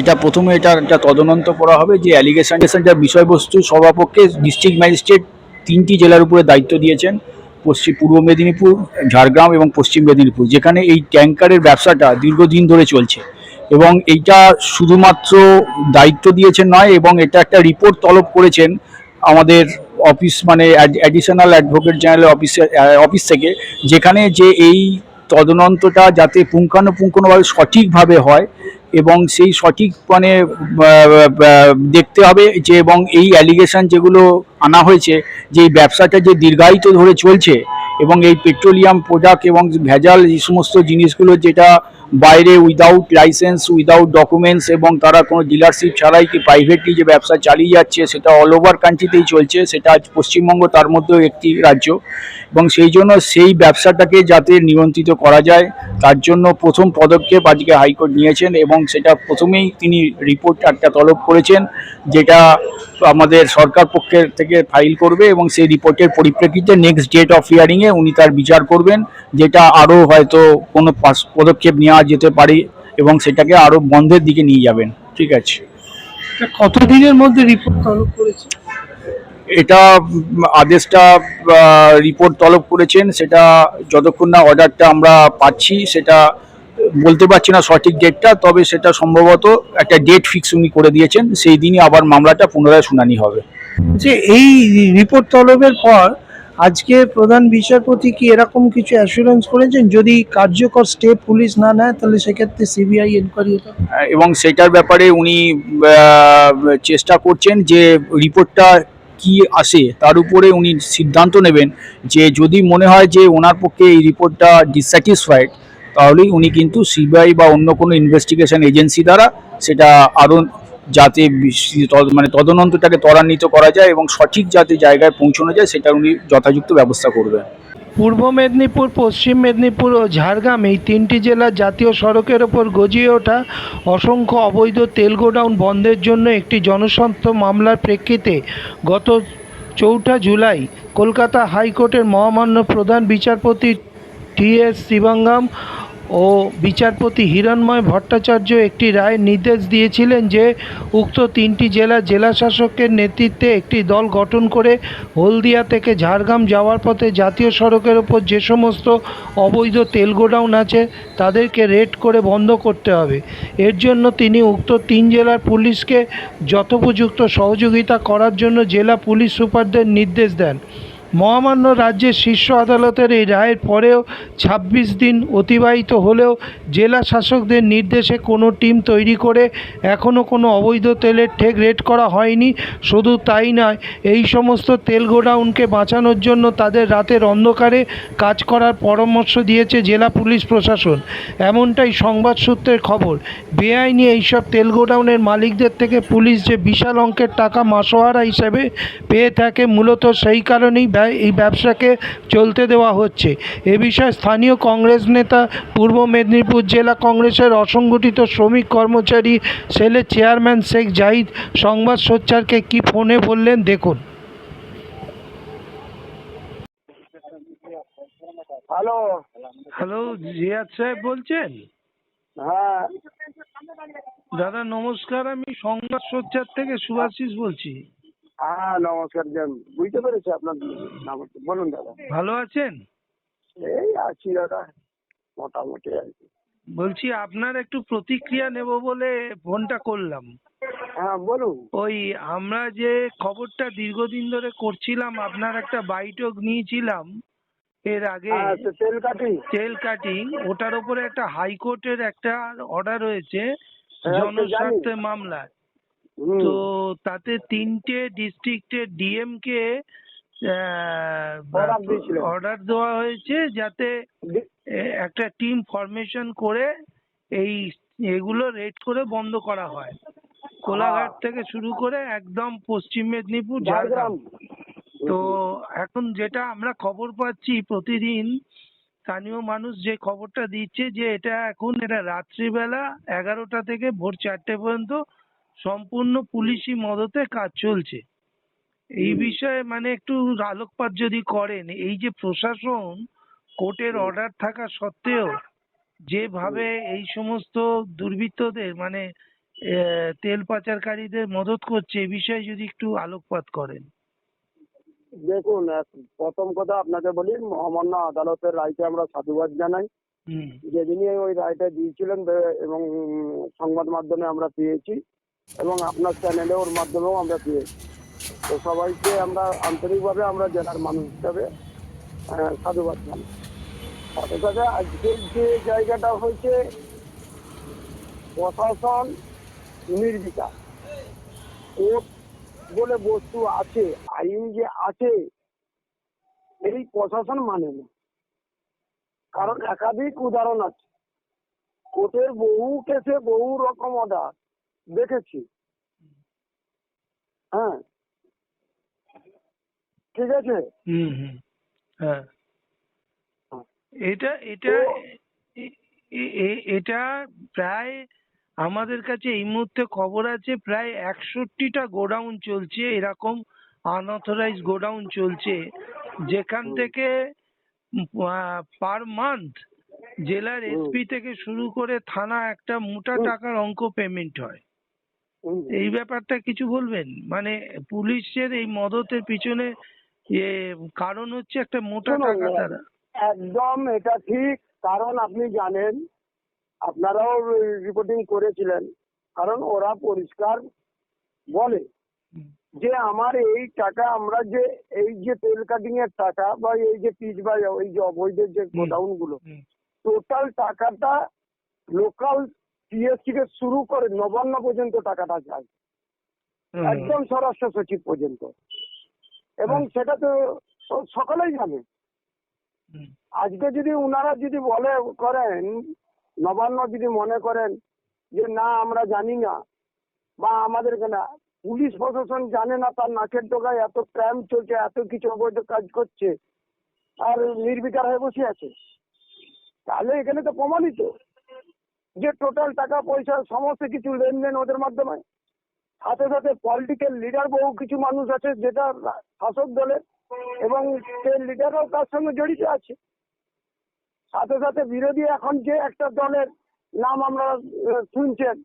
এটা প্রথমে এটা একটা তদন্ত করা হবে যে অ্যালিগেশন যা বিষয়বস্তু সভাপক্ষে ডিস্ট্রিক্ট ম্যাজিস্ট্রেট তিনটি জেলার উপরে দায়িত্ব দিয়েছেন পশ্চিম পূর্ব মেদিনীপুর, ঝাড়গ্রাম এবং পশ্চিম মেদিনীপুর, যেখানে এই ট্যাঙ্কারের ব্যবসাটা দীর্ঘদিন ধরে চলছে। এবং এইটা শুধুমাত্র দায়িত্ব দিয়েছেন নয়, এবং এটা একটা রিপোর্ট তলব করেছেন আমাদের অফিস মানে অ্যাডিশনাল অ্যাডভোকেট জেনারেল অফিসের অফিস থেকে, যেখানে যে এই তদন্তটা যাতে পুঙ্খানুপুঙ্খানুভাবে সঠিকভাবে হয় এবং সেই সঠিক মানে দেখতে হবে যে এবং এই অ্যালিগেশন যেগুলো আনা হয়েছে, যে এই ব্যবসাটা যে দীর্ঘায়িত ধরে চলছে এবং এই পেট্রোলিয়াম প্রোডাক্ট এবং ভেজাল এই সমস্ত জিনিসগুলো যেটা বাইরে উইদাউট লাইসেন্স উইদাউট ডকুমেন্টস এবং তারা কোনো ডিলারশিপ ছাড়াই কি প্রাইভেটলি যে ব্যবসা চালিয়ে যাচ্ছে সেটা অল ওভার কান্ট্রিতেই চলছে, সেটা আজ পশ্চিমবঙ্গ তার মধ্যেও একটি রাজ্য। এবং সেই জন্য সেই ব্যবসাটাকে যাতে নিয়ন্ত্রিত করা যায়, তার জন্য প্রথম পদক্ষেপ আজকে হাইকোর্ট নিয়েছেন এবং সেটা প্রথমেই তিনি রিপোর্ট একটা তলব করেছেন, যেটা আমাদের সরকার পক্ষের থেকে ফাইল করবে এবং সেই রিপোর্টের পরিপ্রেক্ষিতে নেক্সট ডেট অফ হিয়ারিংয়ে উনি তার বিচার করবেন যেটা আরও হয়তো কোনো পদক্ষেপ নেওয়া যেতে পারে এবং সেটাকে আরও বন্ধের দিকে নিয়ে যাবেন। ঠিক আছে? কতদিনের মধ্যে রিপোর্ট তলব করেছে? এটা আদেশটা রিপোর্ট তলব করেছেন সেটা যতক্ষণ না অর্ডারটা আমরা পাচ্ছি সেটা বলতে পারছি না সঠিক ডেটটা তবে সেটা সম্ভবত একটা ডেট ফিক্স উনি করে দিয়েছেন সেই দিনই আবার মামলাটা পুনরায় শুনানি হবে যে এই রিপোর্ট তলবের পর আজকে প্রধান বিচারপতি কি এরকম কিছু অ্যাসুরেন্স করেছেন যদি কার্যকর স্টেপ পুলিশ না নেয় তাহলে সেক্ষেত্রে সিবিআই এনকোয়ারি। আহ, এবং সেটার ব্যাপারে উনি চেষ্টা করছেন যে রিপোর্টটা কি আসে তার উপরে উনি সিদ্ধান্ত নেবেন যে যদি মনে হয় যে ওনার পক্ষে এই রিপোর্টটা ডিসস্যাটিসফাইড তাহলেই উনি কিন্তু সিবিআই বা অন্য কোনো ইনভেস্টিগেশন এজেন্সি দ্বারা সেটা আরও যাতে মানে তদন্তটাকে ত্বরান্বিত করা যায় এবং সঠিক যাতে জায়গায় পৌঁছানো যায়, সেটা উনি যথাযুক্ত ব্যবস্থা করবেন। পূর্ব মেদিনীপুর, পশ্চিম মেদিনীপুর ও ঝাড়গ্রাম এই তিনটি জেলার জাতীয় সড়কের ওপর গজিয়ে ওঠা অসংখ্য অবৈধ তেল গোডাউন বন্ধের জন্য একটি জনস্বার্থ মামলার প্রেক্ষিতে গত চৌঠা জুলাই কলকাতা হাইকোর্টের মহামান্য প্রধান বিচারপতি টি এস শিবাঙ্গম ও বিচারপতি হিরণময় ভট্টাচার্য একটি রায় নির্দেশ দিয়েছিলেন যে উক্ত তিনটি জেলা জেলাশাসকের নেতৃত্বে একটি দল গঠন করে হলদিয়া থেকে ঝাড়গ্রাম যাওয়ার পথে জাতীয় সড়কের ওপর যে সমস্ত অবৈধ তেল গোডাউন আছে তাদেরকে রেড করে বন্ধ করতে হবে। এর জন্য তিনি উক্ত তিন জেলার পুলিশকে যথোপযুক্ত সহযোগিতা করার জন্য জেলা পুলিশ সুপারদের নির্দেশ দেন। মহামান্য রাজ্যের শীর্ষ আদালতের এই রায়ের পরেও ছাব্বিশ দিন অতিবাহিত হলেও জেলা শাসকদের নির্দেশে কোনো টিম তৈরি করে এখনও কোনো অবৈধ তেলের ঠেক রেড করা হয়নি। শুধু তাই নয়, এই সমস্ত তেল গোডাউনকে বাঁচানোর জন্য তাদের রাতের অন্ধকারে কাজ করার পরামর্শ দিয়েছে জেলা পুলিশ প্রশাসন। এমনটাই সংবাদ সূত্রের খবর। বেআইনি এইসব তেল গোডাউনের মালিকদের থেকে পুলিশ যে বিশাল অঙ্কের টাকা মাসোহারা হিসেবে পেয়ে থাকে, মূলত সেই কারণেই ব্যা- এই ব্যবসাকে চলতে দেওয়া হচ্ছে। এ বিষয়ে স্থানীয় কংগ্রেস নেতা পূর্ব মেদিনীপুর জেলা কংগ্রেসের অসংগঠিত শ্রমিক কর্মচারী সেলের চেয়ারম্যান শেখ জাহিদ সংবাদ সোচ্চারকে কি ফোনে বললেন দেখুন। হ্যালো। হ্যালো জিয়াদ সাহেব বলছেন? হ্যাঁ। দাদা নমস্কার আমি সংবাদ সোচ্চার থেকে সুভাষিস বলছি। হ্যাঁ নমস্কার বুঝতে পেরেছি আপনার নাম্বারটা বলুন দাদা। ভালো আছেন? এই আছি দাদা মোটামুটি আর কি। বলছি আপনার একটু প্রতিক্রিয়া নেব বলে ফোনটা করলাম। হ্যাঁ বলুন। ওই আমরা যে খবরটা দীর্ঘদিন ধরে করছিলাম আপনার একটা বাইটক নিয়েছিলাম এর আগে। হ্যাঁ তেল কাটি। তেল কাটিং ওটার উপরে একটা হাইকোর্টের একটা অর্ডার হয়েছে হ্যাঁ, জনস্বার্থে জানি। মামলায়। তো তাতে তিনটে ডিস্ট্রিক্টের ডিএম কে Order অর্ডার দেওয়া হয়েছে যাতে একটা টিম ফরমেশন করে এই এগুলো রেড করে বন্ধ করা হয়। কোলাঘাট থেকে শুরু করে একদম পশ্চিম মেদিনীপুর ঝাড়গ্রাম। তো এখন যেটা আমরা খবর পাচ্ছি প্রতিদিন স্থানীয় মানুষ যে খবরটা দিচ্ছে যে এটা এখন এটা রাত্রিবেলা এগারোটা থেকে ভোর চারটে পর্যন্ত সম্পূর্ণ পুলিশি মদতে কাজ চলছে। এই বিষয়ে মানে একটু আলোকপাত যদি করেন এই যে প্রশাসন কোর্টের অর্ডার থাকা সত্ত্বেও যেভাবে এই সমস্ত দুর্বৃত্তদের মানে আহ, তেল পাচারকারীদের মদত করছে এ বিষয়ে যদি একটু আলোকপাত করেন। দেখুন প্রথম কথা আপনাকে বলি মহামান্য আদালতের রায়কে আমরা সাধুবাদ জানাই। হুম। যেদিনই ওই রায়টা দিয়েছিলেন এবং সংবাদ মাধ্যমে আমরা পেয়েছি এবং আপনার চ্যানেলে ওর মাধ্যমেও আমরা পেয়েছি তো সবাইকে আমরা আন্তরিকভাবে আমরা জেলার মানুষ হিসাবে সাধুবাদ জানাই। সাথে সাথে আজকের যে জায়গাটা হয়েছে প্রশাসন নির্বিকার। কোর্ট বলে বস্তু আছে, আইন যে আছে, এই প্রশাসন মানে না। কারণ একাধিক উদাহরণ আছে। কোর্টের বহু কেসে বহু রকম অর্ডার দেখেছি। হ্যাঁ। ঠিক আছে? হুম হুম। হ্যাঁ। এটা এটা এটা প্রায় আমাদের কাছে এই মুহূর্তে খবর আছে প্রায় একষট্টিটা গোডাউন চলছে এরকম আনঅথরাইজ গোডাউন চলছে। যেখান থেকে পার মান্থ জেলার। এসপি থেকে শুরু করে থানা একটা মোটা টাকার অঙ্ক পেমেন্ট হয়। এই ব্যাপারটা কিছু বলবেন? মানে পুলিশের এই মদতের পিছনে কারণ হচ্ছে একটা মোটা টাকা তারা। একদম এটা ঠিক কারণ আপনি জানেন আপনারাও রিপোর্টিং করেছিলেন কারণ ওরা পরিষ্কার বলে যে আমার এই টাকা আমরা যে এই যে তেল কাটিং এর টাকা বা এই যে পিচ বা এই যে অবৈধ যে গোডাউনগুলো টোটাল টাকাটা লোকাল টিএস থেকে শুরু করে নবান্ন পর্যন্ত টাকাটা যায়। একদম স্বরাষ্ট্র সচিব পর্যন্ত। এবং সেটা তো সকলেই জানে। আজকে যদি উনারা যদি বলে করেন নবান্ন যদি মনে করেন যে না আমরা জানি না বা আমাদের না পুলিশ প্রশাসন জানে না তার নাকের ডোকায় এত ক্রাইম চলছে এত কিছু অবৈধ কাজ করছে আর নির্বিকার হয়ে বসে আছে তাহলে এখানে তো প্রমাণিত। যে টোটাল টাকা পয়সা সমস্ত কিছু লেনদেন ওদের মাধ্যমে। সাথে সাথে পলিটিক্যাল লিডার বহু কিছু মানুষ আছে যেটা শাসক দলের এবং সেই লিডারও তার সঙ্গে জড়িত আছে। সাথে সাথে বিরোধী এখন যে একটা দলের নাম আমরা শুনছেন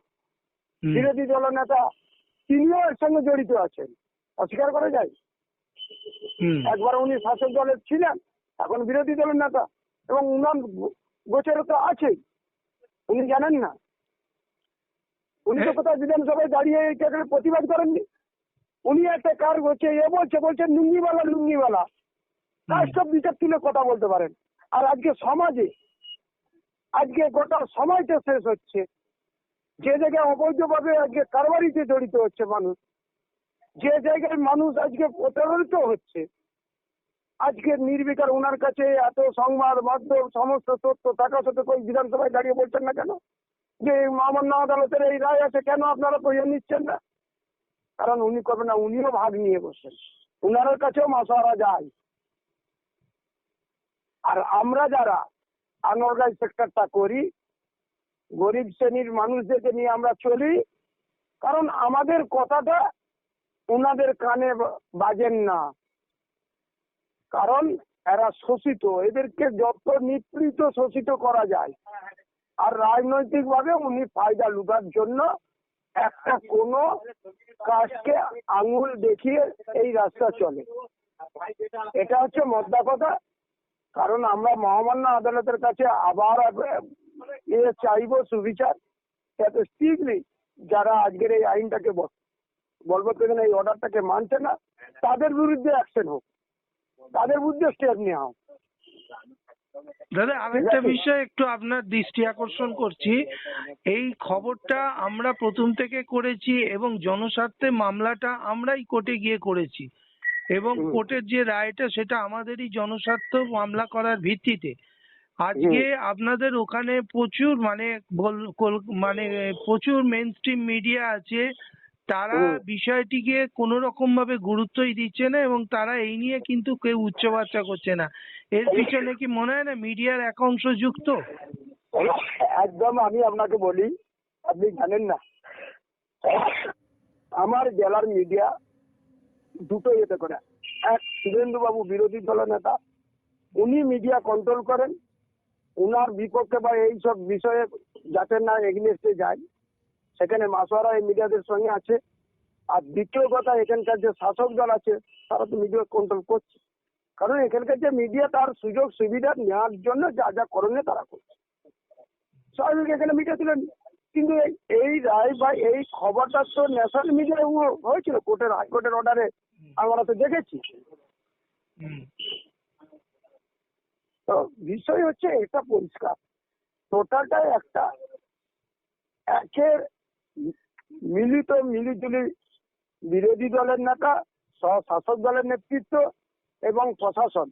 বিরোধী দলের নেতা তিনিও এর সঙ্গে জড়িত আছেন। অস্বীকার করা যায়? একবার উনি শাসক দলের ছিলেন এখন বিরোধী দলের নেতা এবং উনার গো- গোচরে তো আছেই। উনি জানেন না। উনি তো হ্যাঁ। কোথাও বিধানসভায় দাঁড়িয়ে এটাকে প্রতিবাদ করেননি? উনি একটা কার হচ্ছে এ বলছে বলছে লুঙ্গিওয়ালা লুঙ্গিওয়ালা। রাষ্ট্র বিচার তুলে কথা বলতে পারেন। আর আজকে সমাজে আজকে গোটা সমাজটা শেষ হচ্ছে। যে জায়গায় অবৈধভাবে আজকে কারবারিতে জড়িত হচ্ছে মানুষ যে জায়গায় মানুষ আজকে প্রতারিত হচ্ছে আজকে নির্বিকার ওনার কাছে এত সংবাদ, মাধ্যম, সমস্ত তথ্য থাকা সত্ত্বেও কই বিধানসভায় দাঁড়িয়ে বলছেন না কেন? যে এই মহামান্য আদালতের এই রায় আছে, কেন আপনারা কইয়ে নিচ্ছেন না? কারণ উনি করবেন না, উনিও ভাগ নিয়ে বসছেন উনার কাছেও মাসারা যায়। আর আমরা যারা আনঅর্গানাইজ সেক্টরটা করি, গরিব শ্রেণির মানুষদেরকে নিয়ে আমরা চলি, কারণ আমাদের কথাটা ওনাদের কানে বাজেন না। কারণ এরা শোষিত, এদেরকে যত নিপীড়িত শোষিত করা যায়, আর রাজনৈতিক ভাবে উনি ফায়দা লুটার জন্য একটা কোন কাজকে আঙুল দেখিয়ে এই রাস্তা চলে। এটা হচ্ছে মদ্দা কথা। কারণ আমরা মহামান্য আদালতের কাছে আবার এ চাইব সুবিচার, যাতে স্ট্রিক্টলি যারা আজকের এই আইনটাকে ব- বলবৎকালীন এই অর্ডারটাকে মানছে না, তাদের বিরুদ্ধে অ্যাকশন হোক। তাদের বিরুদ্ধে স্টেপ নেওয়া হোক দাদা আরেকটা। বিষয় একটু আপনার দৃষ্টি আকর্ষণ করছি। এই খবরটা আমরা প্রথম থেকে করেছি এবং জনস্বার্থে মামলাটা আমরাই কোর্টে গিয়ে করেছি। এবং। কোর্টের যে রায়টা সেটা আমাদেরই জনস্বার্থ মামলা করার ভিত্তিতে। আজকে আপনাদের ওখানে প্রচুর মানে বল- মানে প্রচুর মেন স্ট্রিম মিডিয়া আছে। তারা বিষয়টিকে কোনো রকম ভাবে গুরুত্বই দিচ্ছে না এবং তারা এই নিয়ে কিন্তু কেউ উচ্চবাচ্চা করছে না। এর পিছনে কি মনে হয় না মিডিয়ার এক অংশ যুক্ত? একদম আমি আপনাকে বলি আপনি জানেন না। আমার জেলার মিডিয়া দুটো ইয়েতে করে। এক শুভেন্দু বাবু বিরোধী দলের নেতা উনি মিডিয়া কন্ট্রোল করেন। উনার বিপক্ষে বা এইসব বিষয়ে যাতে না এগনেস্টে যায় সেখানে মাসোয়ারা এই মিডিয়াদের সঙ্গে আছে। আর দ্বিতীয় কথা এখানকার যে শাসক দল আছে তারা তো মিডিয়া কন্ট্রোল করছে। কারণ এখানকার যে মিডিয়া তার সুযোগ সুবিধা নেওয়ার জন্য যা যা করণীয় তারা করছে। স্বাভাবিক এখানে মিডিয়া তুলে নি। কিন্তু এই- রায় বা এই খবরটা তো ন্যাশনাল মিডিয়ায় হয়েছিল। কোর্টের হাইকোর্টের অর্ডারে আমরা তো দেখেছি। তো বিষয় হচ্ছে এটা পরিষ্কার। টোটালটাই একটা। একের মিলিত, মিলিজুলি বিরোধী দলের নেতা শাসক দলের নেতৃত্ব এবং প্রশাসন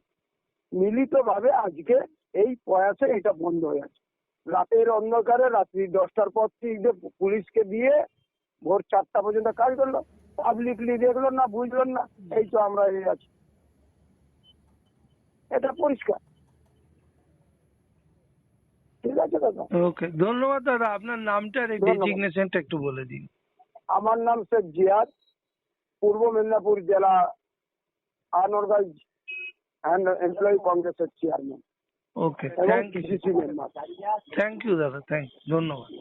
মিলিতভাবে আজকে এই প্রয়াসে এটা বন্ধ হয়ে আছে। রাতের অন্ধকারে রাত্রি দশটার পর থেকে পুলিশকে দিয়ে ভোর চারটা পর্যন্ত কাজ করল পাবলিকলি দেখল না, বুঝলো না, এই তো আমরা আছি। এটা পরিষ্কার। ঠিক আছে দাদা। ওকে ধন্যবাদ দাদা আপনার নামটা আর। ডেজিগনেশনটা একটু বলে দিন। আমার নাম স্যার জিয়াদ পূর্ব মেদিনীপুর জেলা আনরগাঁজ এমপ্লয়ি কংগ্রেসের chairman okay thank you thank you দাদা থ্যাংক ধন্যবাদ।